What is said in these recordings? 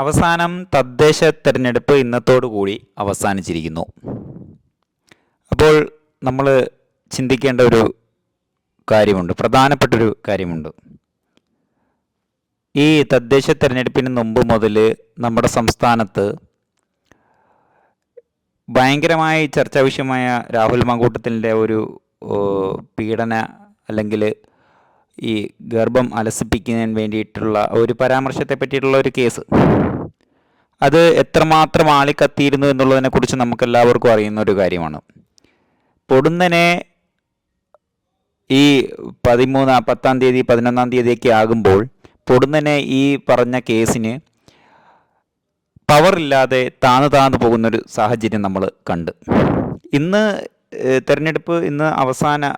അവസാനം തദ്ദേശ തിരഞ്ഞെടുപ്പ് ഇന്നത്തോടുകൂടി അവസാനിച്ചിരിക്കുന്നു. അപ്പോൾ നമ്മൾ ചിന്തിക്കേണ്ട ഒരു കാര്യമുണ്ട് പ്രധാനപ്പെട്ടൊരു കാര്യമുണ്ട്. ഈ തദ്ദേശ തിരഞ്ഞെടുപ്പിന് മുമ്പ് മുതൽ നമ്മുടെ സംസ്ഥാനത്ത് ഭയങ്കരമായി ചർച്ചാവിഷയമായ രാഹുൽ മങ്കൂട്ടത്തിന്റെ ഒരു പീഡന അല്ലെങ്കിൽ ഈ ഗർഭം അലസിപ്പിക്കുന്നതിന് വേണ്ടിയിട്ടുള്ള ഒരു പരാമർശത്തെ പറ്റിയിട്ടുള്ള ഒരു കേസ്. അത് എത്രമാത്രം ആളിക്കത്തിയിരുന്നു എന്നുള്ളതിനെക്കുറിച്ച് നമുക്ക് എല്ലാവർക്കും അറിയുന്ന ഒരു കാര്യമാണ്. പൊടുന്നനെ ഈ പതിമൂന്ന് പത്താം തീയതി പതിനൊന്നാം തീയതിയൊക്കെ ആകുമ്പോൾ പൊടുന്നനെ ഈ പറഞ്ഞ കേസിന് പവറില്ലാതെ താന്നു താന്നു പോകുന്നൊരു സാഹചര്യം നമ്മൾ കണ്ട്. ഇന്ന് തെരഞ്ഞെടുപ്പ് ഇന്ന് അവസാന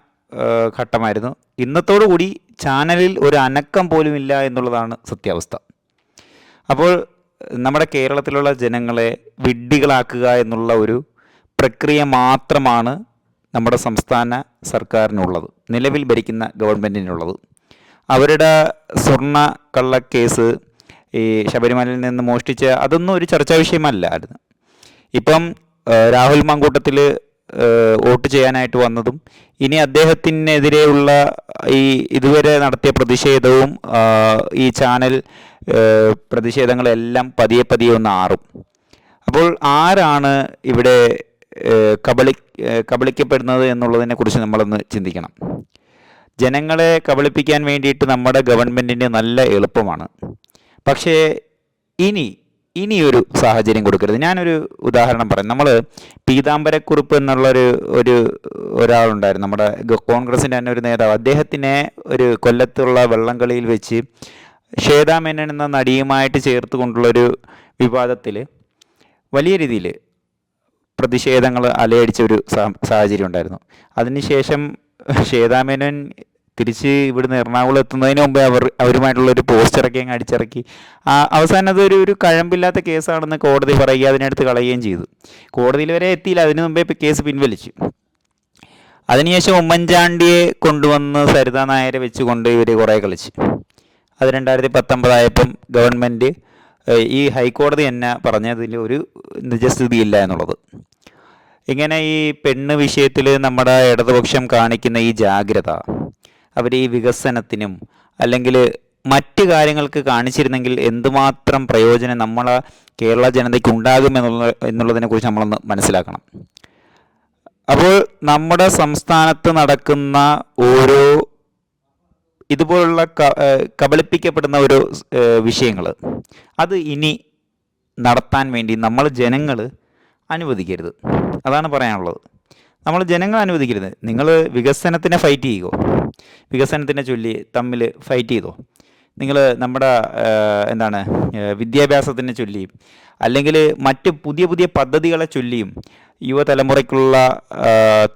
ഘട്ടമായിരുന്നു. ഇന്നത്തോടു കൂടി ചാനലിൽ ഒരു അനക്കം പോലും ഇല്ല എന്നുള്ളതാണ് സത്യാവസ്ഥ. അപ്പോൾ നമ്മുടെ കേരളത്തിലുള്ള ജനങ്ങളെ വിഡ്ഢികളാക്കുക എന്നുള്ള ഒരു പ്രക്രിയ മാത്രമാണ് നമ്മുടെ സംസ്ഥാന സർക്കാരിനുള്ളത്. നിലവിൽ ഭരിക്കുന്ന ഗവൺമെന്റിനുള്ളത് അവരുടെ സ്വർണ കള്ളക്കേസ് ഈ ശബരിമലയിൽ നിന്ന് മോഷ്ടിച്ച അതൊന്നും ഒരു ചർച്ചാ വിഷയമല്ലായിരുന്നു ഇപ്പം രാഹുൽ മാങ്കൂട്ടത്തിൽ വോട്ട് ചെയ്യാനായിട്ട് വന്നതും. ഇനി അദ്ദേഹത്തിനെതിരെയുള്ള ഈ ഇതുവരെ നടത്തിയ പ്രതിഷേധവും ഈ ചാനൽ പ്രതിഷേധങ്ങളെല്ലാം പതിയെ പതിയെ ഒന്ന് ആറും. അപ്പോൾ ആരാണ് ഇവിടെ കബളി കബളിക്കപ്പെടുന്നത് എന്നുള്ളതിനെക്കുറിച്ച് നമ്മളൊന്ന് ചിന്തിക്കണം. ജനങ്ങളെ കബളിപ്പിക്കാൻ വേണ്ടിയിട്ട് നമ്മുടെ ഗവൺമെന്റിന് നല്ല എളുപ്പമാണ്. പക്ഷേ ഇനി ഇനിയൊരു സാഹചര്യം കൊടുക്കരുത്. ഞാനൊരു ഉദാഹരണം പറയാം. നമ്മൾ പീതാംബരക്കുറുപ്പ് എന്നുള്ളൊരു ഒരു ഒരാളുണ്ടായിരുന്നു. നമ്മുടെ കോൺഗ്രസിന്റെ തന്നെ ഒരു നേതാവ്. അദ്ദേഹത്തിനെ ഒരു കൊല്ലത്തുള്ള വെള്ളംകളിയിൽ വെച്ച് ശ്വേതാ മേനൻ എന്ന നടിയുമായിട്ട് ചേർത്ത് കൊണ്ടുള്ളൊരു വിവാദത്തിൽ വലിയ രീതിയിൽ പ്രതിഷേധങ്ങൾ അലയടിച്ച ഒരു സാഹചര്യം ഉണ്ടായിരുന്നു. അതിനുശേഷം ശ്വേതാമേനോൻ തിരിച്ച് ഇവിടുന്ന് എറണാകുളം എത്തുന്നതിന് മുമ്പേ അവർ അവരുമായിട്ടുള്ള ഒരു പോസ്റ്ററൊക്കെ അങ്ങ് അടിച്ചിറക്കി. അവസാനം അതൊരു ഒരു കഴമ്പില്ലാത്ത കേസാണെന്ന് കോടതി പറയുക അതിനടുത്ത് കളയുകയും ചെയ്തു. കോടതിയിൽ വരെ എത്തിയില്ല. അതിനു മുമ്പേ കേസ് പിൻവലിച്ചു. അതിനുശേഷം ഉമ്മൻചാണ്ടിയെ കൊണ്ടുവന്ന് സരിത നായരെ വെച്ചുകൊണ്ട് ഇവർ കുറേ കളിച്ച്. അത് രണ്ടായിരത്തി പത്തൊമ്പതായപ്പം ഗവൺമെന്റ് ഈ ഹൈക്കോടതി തന്നെ പറഞ്ഞതിൽ ഒരു നിജസ്ഥിതി ഇല്ല എന്നുള്ളത്. ഇങ്ങനെ ഈ പെണ്ണ് വിഷയത്തിൽ നമ്മുടെ ഇടതുപക്ഷം കാണിക്കുന്ന ഈ ജാഗ്രത അവർ ഈ വികസനത്തിനും അല്ലെങ്കിൽ മറ്റ് കാര്യങ്ങൾക്ക് കാണിച്ചിരുന്നെങ്കിൽ എന്തുമാത്രം പ്രയോജനം നമ്മൾ കേരള ജനതയ്ക്ക് ഉണ്ടാകും എന്നുള്ള എന്നുള്ളതിനെക്കുറിച്ച് നമ്മളൊന്ന് മനസ്സിലാക്കണം. അപ്പോൾ നമ്മുടെ സംസ്ഥാനത്ത് നടക്കുന്ന ഓരോ ഇതുപോലുള്ള കബളിപ്പിക്കപ്പെടുന്ന ഒരു വിഷയങ്ങൾ അത് ഇനി നടത്താൻ വേണ്ടി നമ്മൾ ജനങ്ങൾ അനുവദിക്കരുത്. അതാണ് പറയാനുള്ളത്. നമ്മൾ ജനങ്ങൾ അനുവദിക്കരുത്. നിങ്ങൾ വികസനത്തിനെ ഫൈറ്റ് ചെയ്യുമോ വികസനത്തിനെ ചൊല്ലി തമ്മിൽ ഫൈറ്റ് ചെയ്തോ? നിങ്ങൾ നമ്മുടെ എന്താണ് വിദ്യാഭ്യാസത്തിനെ ചൊല്ലിയും അല്ലെങ്കിൽ മറ്റ് പുതിയ പുതിയ പദ്ധതികളെ ചൊല്ലിയും യുവതലമുറയ്ക്കുള്ള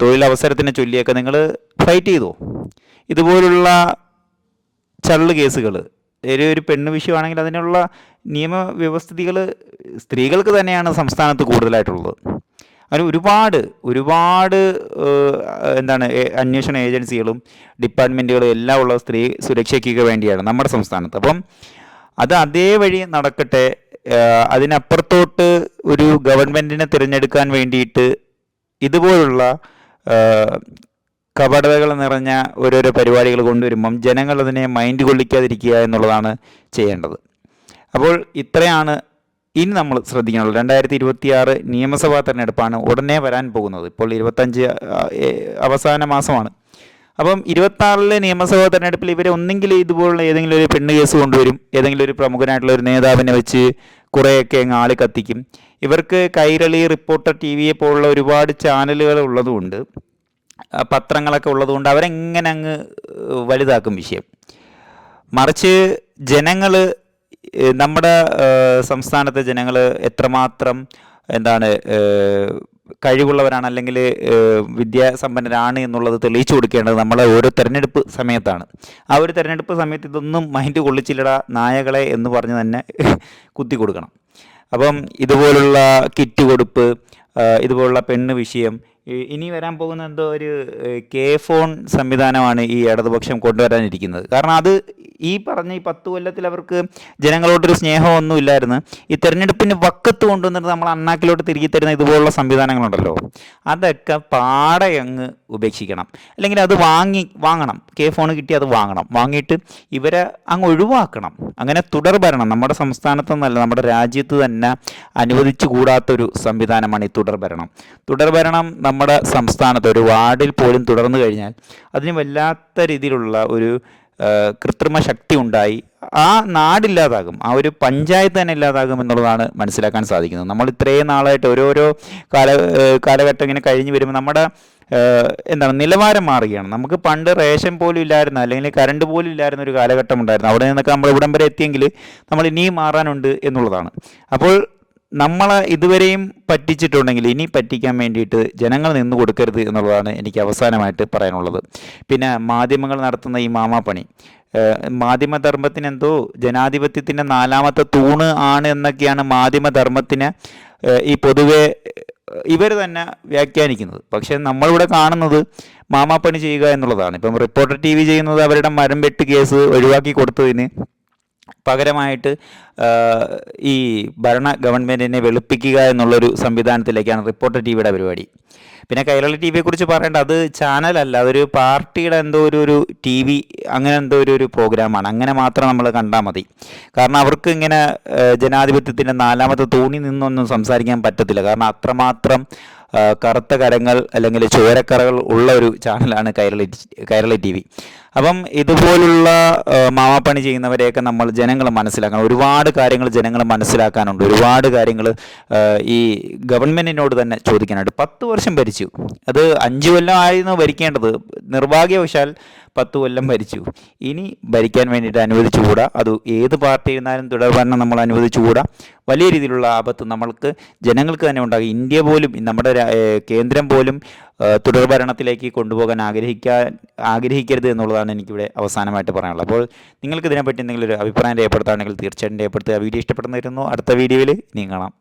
തൊഴിലവസരത്തിനെ ചൊല്ലിയൊക്കെ നിങ്ങൾ ഫൈറ്റ് ചെയ്തോ? ഇതുപോലുള്ള ചള്ള് കേസുകൾ ഒരു ഒരു പെണ്ണ് വിഷയമാണെങ്കിൽ അതിനുള്ള നിയമവ്യവസ്ഥിതികൾ സ്ത്രീകൾക്ക് തന്നെയാണ് സംസ്ഥാനത്ത് കൂടുതലായിട്ടുള്ളത്. അതിന് ഒരുപാട് ഒരുപാട് എന്താണ് അന്വേഷണ ഏജൻസികളും ഡിപ്പാർട്ട്മെന്റുകളും എല്ലാം ഉള്ള സ്ത്രീ സുരക്ഷയ്ക്കൊക്കെ വേണ്ടിയാണ് നമ്മുടെ സംസ്ഥാനത്ത്. അപ്പം അത് അതേ വഴി നടക്കട്ടെ അതിനപ്പുറത്തോട്ട് ഒരു ഗവൺമെന്റിനെ തിരഞ്ഞെടുക്കാൻ വേണ്ടിയിട്ട് ഇതുപോലുള്ള കപടതകൾ നിറഞ്ഞ ഓരോരോ പരിപാടികൾ കൊണ്ടുവരുമ്പം ജനങ്ങൾ അതിനെ മൈൻഡ് കൊള്ളിക്കാതിരിക്കുക എന്നുള്ളതാണ് ചെയ്യേണ്ടത്. അപ്പോൾ ഇത്രയാണ് ഇനി നമ്മൾ ശ്രദ്ധിക്കാനുള്ളത് രണ്ടായിരത്തി ഇരുപത്തിയാറ് നിയമസഭാ തെരഞ്ഞെടുപ്പാണ് ഉടനെ വരാൻ പോകുന്നത്. ഇപ്പോൾ ഇരുപത്തഞ്ച് അവസാന മാസമാണ്. അപ്പം ഇരുപത്താറിലെ നിയമസഭാ തെരഞ്ഞെടുപ്പിൽ ഇവർ ഒന്നെങ്കിൽ ഇതുപോലുള്ള ഏതെങ്കിലും ഒരു പെണ്ണ് കേസ് കൊണ്ടുവരും ഏതെങ്കിലും ഒരു പ്രമുഖനായിട്ടുള്ള ഒരു നേതാവിനെ വെച്ച് കുറേയൊക്കെ അങ്ങ് ആൾ കത്തിക്കും. ഇവർക്ക് കൈരളി റിപ്പോർട്ടർ ടി വിയെ പോലുള്ള ഒരുപാട് ചാനലുകൾ ഉള്ളതുകൊണ്ട് പത്രങ്ങളൊക്കെ ഉള്ളതുകൊണ്ട് അവരെങ്ങനെ അങ്ങ് വലുതാക്കും വിഷയം. മറിച്ച് ജനങ്ങൾ നമ്മുടെ സംസ്ഥാനത്തെ ജനങ്ങൾ എത്രമാത്രം എന്താണ് കഴിവുള്ളവരാണ് അല്ലെങ്കിൽ വിദ്യാസമ്പന്നരാണ് എന്നുള്ളത് തെളിയിച്ചു കൊടുക്കേണ്ടത് നമ്മളെ ഓരോ തെരഞ്ഞെടുപ്പ് സമയത്താണ്. ആ ഒരു തെരഞ്ഞെടുപ്പ് സമയത്ത് ഇതൊന്നും മൈൻഡ് കൊള്ളിച്ചില്ലട നായകളെ എന്ന് പറഞ്ഞ് തന്നെ കുത്തി കൊടുക്കണം. അപ്പം ഇതുപോലുള്ള കിറ്റ് കൊടുപ്പ് ഇതുപോലുള്ള പെണ്ണ് വിഷയം ഇനി വരാൻ പോകുന്ന എന്തോ ഒരു കെ ഫോൺ സംവിധാനമാണ് ഈ ഇടതുപക്ഷം കൊണ്ടുവരാനിരിക്കുന്നത്. കാരണം അത് ഈ പറഞ്ഞ ഈ പത്ത് കൊല്ലത്തിൽ അവർക്ക് ജനങ്ങളോടൊരു സ്നേഹമൊന്നും ഇല്ലായിരുന്നു. ഈ തെരഞ്ഞെടുപ്പിന് വക്കത്ത് കൊണ്ടുവന്നിട്ട് നമ്മൾ അണ്ണാക്കിലോട്ട് തിരികെ തരുന്ന ഇതുപോലുള്ള സംവിധാനങ്ങളുണ്ടല്ലോ. അതൊക്കെ പാടെ അങ്ങ് ഉപേക്ഷിക്കണം. അല്ലെങ്കിൽ അത് വാങ്ങി വാങ്ങണം. കെ ഫോൺ കിട്ടി അത് വാങ്ങണം. വാങ്ങിയിട്ട് ഇവരെ അങ്ങ് ഒഴിവാക്കണം. അങ്ങനെ തുടർ ഭരണം. നമ്മുടെ സംസ്ഥാനത്ത് നിന്നല്ല നമ്മുടെ രാജ്യത്ത് തന്നെ അനുവദിച്ചു കൂടാത്തൊരു സംവിധാനമാണ് ഈ തുടർ ഭരണം. തുടർ ഭരണം നമ്മുടെ സംസ്ഥാനത്ത് ഒരു വാർഡിൽ പോലും തുടർന്നു കഴിഞ്ഞാൽ അതിന് വല്ലാത്ത രീതിയിലുള്ള ഒരു കൃത്രിമ ശക്തി ഉണ്ടായി. ആ നാടില്ലാതാകും ആ ഒരു പഞ്ചായത്ത് തന്നെ ഇല്ലാതാകും എന്നുള്ളതാണ് മനസ്സിലാക്കാൻ സാധിക്കുന്നത്. നമ്മൾ ഇത്രയും നാളായിട്ട് ഓരോരോ കാല കാലഘട്ടം ഇങ്ങനെ കഴിഞ്ഞ് വരുമ്പോൾ നമ്മുടെ എന്താണ് നിലവാരം മാറുകയാണ്. നമുക്ക് പണ്ട് റേഷൻ പോലും ഇല്ലായിരുന്ന അല്ലെങ്കിൽ കറണ്ട് പോലും ഇല്ലായിരുന്ന ഒരു കാലഘട്ടം ഉണ്ടായിരുന്നു. അവിടെ നിന്നൊക്കെ നമ്മൾ ഇവിടം വരെ എത്തിയെങ്കിൽ നമ്മൾ ഇനിയും മാറാനുണ്ട് എന്നുള്ളതാണ്. അപ്പോൾ നമ്മളെ ഇതുവരെയും പറ്റിച്ചിട്ടുണ്ടെങ്കിൽ ഇനി പറ്റിക്കാൻ വേണ്ടിയിട്ട് ജനങ്ങൾ നിന്ന് കൊടുക്കരുത് എന്നുള്ളതാണ് എനിക്ക് അവസാനമായിട്ട് പറയാനുള്ളത്. പിന്നെ മാധ്യമങ്ങൾ നടത്തുന്ന ഈ മാമാപ്പണി മാധ്യമധർമ്മത്തിന് എന്തോ ജനാധിപത്യത്തിന്റെ നാലാമത്തെ തൂണ് ആണ് എന്നൊക്കെയാണ് മാധ്യമധർമ്മത്തിന് ഈ പൊതുവെ ഇവർ തന്നെ വ്യാഖ്യാനിക്കുന്നത്. പക്ഷേ നമ്മളിവിടെ കാണുന്നത് മാമാപ്പണി ചെയ്യുക എന്നുള്ളതാണ്. ഇപ്പം റിപ്പോർട്ടർ ടി വി ചെയ്യുന്നത് അവരുടെ മരം വെട്ട് കേസ് ഒഴിവാക്കി കൊടുത്തതിന് പകരമായിട്ട് ഈ ഭരണ ഗവൺമെന്റിനെ വെളുപ്പിക്കുക എന്നുള്ളൊരു സംവിധാനത്തിലേക്കാണ് റിപ്പോർട്ടർ ടി വിയുടെ പരിപാടി. പിന്നെ കൈരളി ടി വിയെക്കുറിച്ച് പറയേണ്ട അത് ചാനലല്ല അതൊരു പാർട്ടിയുടെ എന്തോ ഒരു ഒരു ടി വി അങ്ങനെ എന്തോ ഒരു ഒരു പ്രോഗ്രാമാണ്. അങ്ങനെ മാത്രം നമ്മൾ കണ്ടാൽ മതി. കാരണം അവർക്ക് ഇങ്ങനെ ജനാധിപത്യത്തിന്റെ നാലാമത്തെ തൂണി നിന്നൊന്നും സംസാരിക്കാൻ പറ്റത്തില്ല. കാരണം അത്രമാത്രം കറുത്ത കരങ്ങൾ അല്ലെങ്കിൽ ചോരക്കറകൾ ഉള്ള ഒരു ചാനലാണ് കൈരളി കൈരളി ടി വി. അപ്പം ഇതുപോലുള്ള മാമാപ്പണി ചെയ്യുന്നവരെയൊക്കെ നമ്മൾ ജനങ്ങൾ മനസ്സിലാക്കണം. ഒരുപാട് കാര്യങ്ങൾ ജനങ്ങൾ മനസ്സിലാക്കാനുണ്ട്. ഒരുപാട് കാര്യങ്ങൾ ഈ ഗവൺമെന്റിനോട് തന്നെ ചോദിക്കാനുണ്ട്. പത്ത് വർഷം ഭരിച്ചു. അത് അഞ്ച് കൊല്ലം ആയിരുന്നു ഭരിക്കേണ്ടത്. നിർഭാഗ്യവശാൽ പത്ത് കൊല്ലം ഭരിച്ചു. ഇനി ഭരിക്കാൻ വേണ്ടിയിട്ട് അനുവദിച്ചുകൂടാ. അത് ഏത് പാർട്ടി ഇരുന്നാലും തുടർഭരണം നമ്മൾ അനുവദിച്ചുകൂടാ. വലിയ രീതിയിലുള്ള ആപത്ത് നമ്മൾക്ക് ജനങ്ങൾക്ക് തന്നെ ഉണ്ടാകും. ഇന്ത്യ പോലും നമ്മുടെ കേന്ദ്രം പോലും തുടർഭരണത്തിലേക്ക് കൊണ്ടുപോകാൻ ആഗ്രഹിക്കാൻ ആഗ്രഹിക്കരുത് എന്നുള്ളതാണ് എനിക്കിവിടെ അവസാനമായിട്ട് പറയാനുള്ളത്. അപ്പോൾ നിങ്ങൾക്ക് ഇതിനെപ്പറ്റി എന്തെങ്കിലും ഒരു അഭിപ്രായം രേഖപ്പെടുത്തുകയാണെങ്കിൽ തീർച്ചയായിട്ടും രേഖപ്പെടുത്തുക. വീഡിയോ ഇഷ്ടപ്പെടുന്നതായിരുന്നു അടുത്ത വീഡിയോയിൽ നീങ്ങണം കാണാം.